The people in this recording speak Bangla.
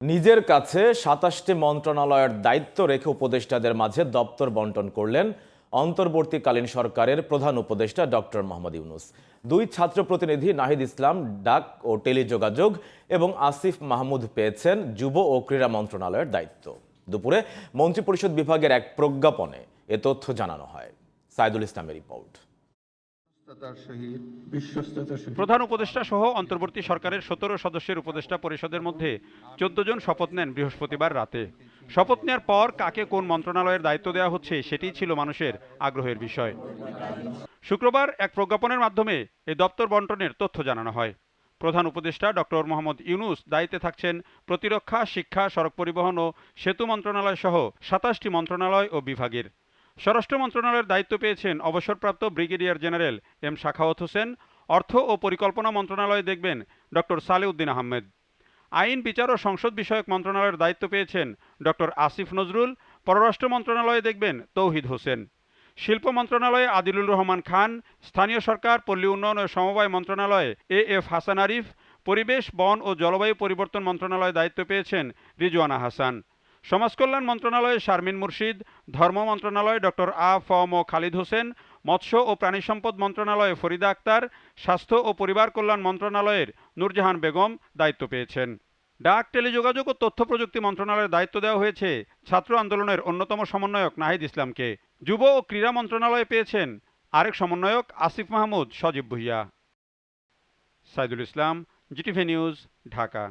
নিজের কাছে সাতাশটি মন্ত্রণালয়ের দায়িত্ব রেখে উপদেষ্টাদের মাঝে দপ্তর বন্টন করলেন অন্তর্বর্তীকালীন সরকারের প্রধান উপদেষ্টা ডক্টর মোহাম্মদ ইউনুস। দুই ছাত্র প্রতিনিধি নাহিদ ইসলাম, ডাক ও টেলিযোগাযোগ এবং আসিফ মাহমুদ পেয়েছেন যুব ও ক্রীড়া মন্ত্রণালয়ের দায়িত্ব। দুপুরে মন্ত্রিপরিষদ বিভাগের এক প্রজ্ঞাপনে এ তথ্য জানানো হয়। সাইদুল ইসলামের রিপোর্ট। প্রধান উপদেষ্টা সহ অন্তর্বর্তী সরকারের সতেরো সদস্যের উপদেষ্টা পরিষদের মধ্যে চোদ্দ জন শপথ নেন বৃহস্পতিবার রাতে। শপথ নেওয়ার পর কাকে কোন মন্ত্রণালয়ের দায়িত্ব দেওয়া হচ্ছে সেটিই ছিল মানুষের আগ্রহের বিষয়। শুক্রবার এক প্রজ্ঞাপনের মাধ্যমে এই দপ্তর বন্টনের তথ্য জানানো হয়। প্রধান উপদেষ্টা ডক্টর মোহাম্মদ ইউনুস দায়িত্বে থাকছেন প্রতিরক্ষা, শিক্ষা, সড়ক পরিবহন ও সেতু মন্ত্রণালয় সহ সাতাশটি মন্ত্রণালয় ও বিভাগের। স্বরাষ্ট্র মন্ত্রণালয়ের দায়িত্ব পেয়েছেন অবসরপ্রাপ্ত brigadier general M Sakhawat Hossain. অর্থ ও পরিকল্পনা মন্ত্রণালয়ে দেখবেন ডক্টর সালেউদ্দিন আহমেদ। আইন, বিচার ও সংসদ বিষয়ক মন্ত্রণালয়ের দায়িত্ব পেয়েছেন ডক্টর আসিফ নজরুল। পররাষ্ট্র মন্ত্রণালয়ে দেখবেন তৌহিদ হোসেন। শিল্প মন্ত্রণালয়ে আদিলুর রহমান খান। স্থানীয় সরকার, পল্লী উন্নয়ন ও সমবায় মন্ত্রণালয়ে এ এফ হাসান আরিফ। পরিবেশ, বন ও জলবায়ু পরিবর্তন মন্ত্রণালয়ে দায়িত্ব পেয়েছেন রিজওয়ানা হাসান। সমাজকল্যাণ মন্ত্রণালয়ের শারমিন মুর্শিদ, ধর্ম মন্ত্রণালয়ে ডক্টর আ ফ ম খালিদ হোসেন, মৎস্য ও প্রাণী সম্পদ মন্ত্রণালয়ে ফরিদা আক্তার, স্বাস্থ্য ও পরিবার কল্যাণ মন্ত্রণালয়ের নূরজাহান বেগম দায়িত্ব পেয়েছেন। ডাক, টেলিযোগাযোগ ও তথ্য প্রযুক্তি মন্ত্রণালয়ের দায়িত্ব দেওয়া হয়েছে ছাত্র আন্দোলনের অন্যতম সমন্বয়ক নাহিদ ইসলামকে। যুব ও ক্রীড়া মন্ত্রণালয়ে পেয়েছেন আরেক সমন্বয়ক Asif Mahmud Sajib Bhuiyan. Saidul Islam, GTV news, Dhaka.